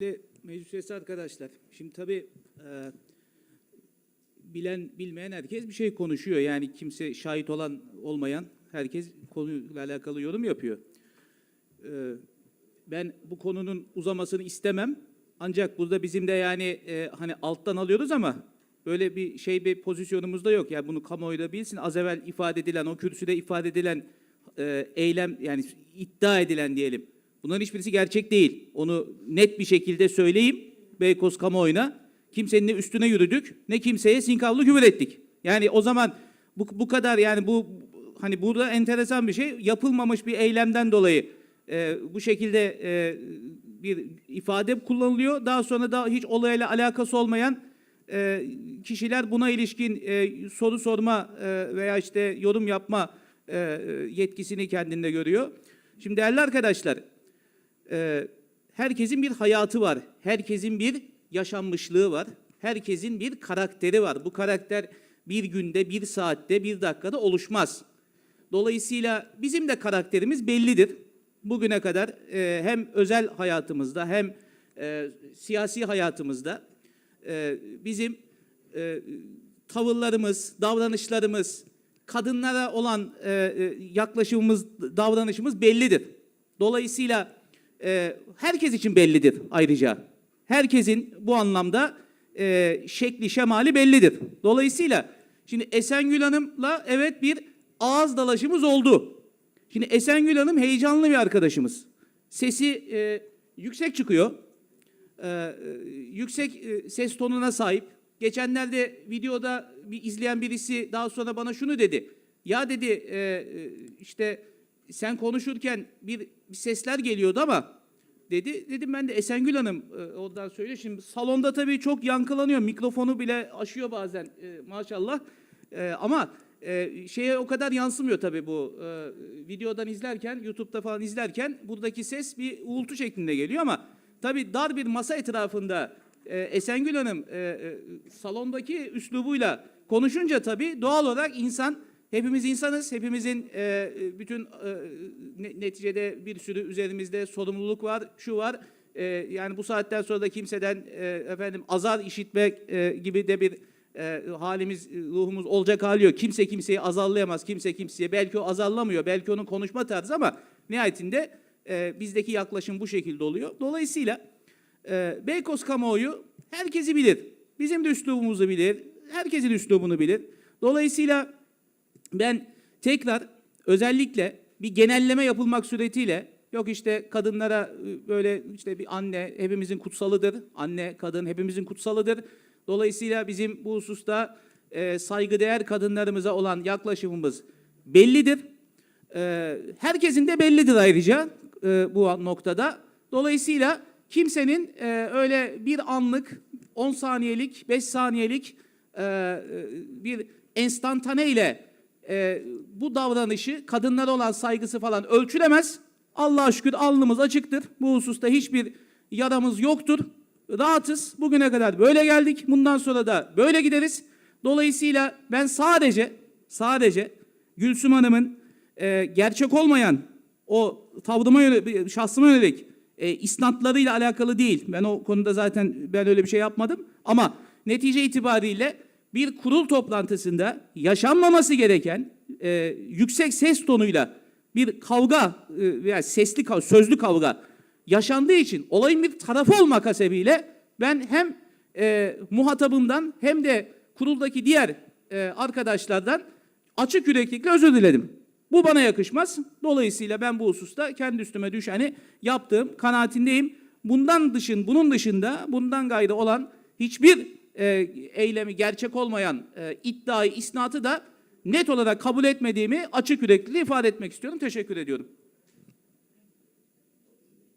Değerli Meclis üyesi arkadaşlar, şimdi tabii e, bilen bilmeyen herkes bir şey konuşuyor. Yani kimse şahit olan olmayan herkes konuyla alakalı yorum yapıyor. E, ben bu konunun uzamasını istemem. Ancak burada bizim de yani e, hani alttan alıyoruz ama böyle bir şey bir pozisyonumuz da yok. Yani bunu kamuoyu da bilsin. Az evvel ifade edilen, o kürsüde ifade edilen e, eylem yani iddia edilen diyelim. Bunların hiçbirisi gerçek değil. Onu net bir şekilde söyleyeyim Beykoz kamuoyuna. Kimsenin ne üstüne yürüdük ne kimseye sinkavlı küfür ettik. Yani o zaman bu, bu kadar yani bu hani burada enteresan bir şey yapılmamış bir eylemden dolayı e, bu şekilde e, bir ifade kullanılıyor. Daha sonra da hiç olayla alakası olmayan e, kişiler buna ilişkin e, soru sorma e, veya işte yorum yapma e, yetkisini kendinde görüyor. Şimdi değerli arkadaşlar, e, herkesin bir hayatı var. Herkesin bir yaşanmışlığı var. Herkesin bir karakteri var. Bu karakter bir günde, bir saatte, bir dakikada oluşmaz. Dolayısıyla bizim de karakterimiz bellidir. Bugüne kadar e, hem özel hayatımızda hem e, siyasi hayatımızda e, bizim e, tavırlarımız, davranışlarımız, kadınlara olan e, e, yaklaşımımız, davranışımız bellidir. Dolayısıyla e, herkes için bellidir ayrıca. Herkesin bu anlamda e, şekli, şemali bellidir. Dolayısıyla şimdi Esengül Hanım'la evet bir ağız dalaşımız oldu. Şimdi Esengül Hanım heyecanlı bir arkadaşımız. Sesi e, yüksek çıkıyor. E, e, yüksek e, ses tonuna sahip. Geçenlerde videoda bir izleyen birisi daha sonra bana şunu dedi. Ya dedi e, e, işte sen konuşurken bir, bir sesler geliyordu ama dedi. Dedim ben de Esengül Hanım e, ondan söyle. Şimdi salonda tabii çok yankılanıyor. Mikrofonu bile aşıyor bazen e, maşallah. E, ama e, şeye o kadar yansımıyor tabii bu e, videodan izlerken, YouTube'da falan izlerken buradaki ses bir uğultu şeklinde geliyor ama tabii dar bir masa etrafında e, Esengül Hanım e, e, salondaki üslubuyla konuşunca tabii doğal olarak insan hepimiz insanız. Hepimizin e, bütün e, ne- neticede bir sürü üzerimizde sorumluluk var, şu var. E, yani bu saatten sonra da kimseden e, efendim azar işitmek e, gibi de bir e, halimiz, e, ruhumuz olacak hali yok. Kimse kimseyi azarlayamaz, kimse kimseye. Belki o azarlamıyor, belki onun konuşma tarzı ama nihayetinde e, bizdeki yaklaşım bu şekilde oluyor. Dolayısıyla e, Beykoz kamuoyu herkesi bilir. Bizim de üslubumuzu bilir, herkesin üslubunu bilir. Dolayısıyla ben tekrar özellikle bir genelleme yapılmak suretiyle yok işte kadınlara e, böyle işte bir anne hepimizin kutsalıdır. Anne, kadın hepimizin kutsalıdır. Dolayısıyla bizim bu hususta e, saygıdeğer kadınlarımıza olan yaklaşımımız bellidir. E, herkesin de bellidir ayrıca e, bu noktada. Dolayısıyla kimsenin e, öyle bir anlık, 10 saniyelik, 5 saniyelik e, e, bir enstantane ile e, bu davranışı, kadınlara olan saygısı falan ölçülemez. Allah'a şükür alnımız açıktır. Bu hususta hiçbir yaramız yoktur. Rahatız. Bugüne kadar böyle geldik. Bundan sonra da böyle gideriz. Dolayısıyla ben sadece, sadece Gülsüm Hanım'ın e, gerçek olmayan o tavrıma yönelik, şahsıma yönelik e, isnatlarıyla alakalı değil. Ben o konuda zaten ben öyle bir şey yapmadım. Ama netice itibariyle bir kurul toplantısında yaşanmaması gereken e, yüksek ses tonuyla bir kavga e, veya sesli kavga, sözlü kavga yaşandığı için olayın bir tarafı olmak hasebiyle ben hem e, muhatabımdan hem de kuruldaki diğer e, arkadaşlardan açık yüreklilikle özür diledim. Bu bana yakışmaz. Dolayısıyla ben bu hususta kendi üstüme düşeni yaptığım kanaatindeyim. Bundan dışın, bunun dışında bundan gayrı olan hiçbir e, eylemi gerçek olmayan e, iddiayı, isnatı da net olarak kabul etmediğimi açık yüreklilikle ifade etmek istiyorum. Teşekkür ediyorum.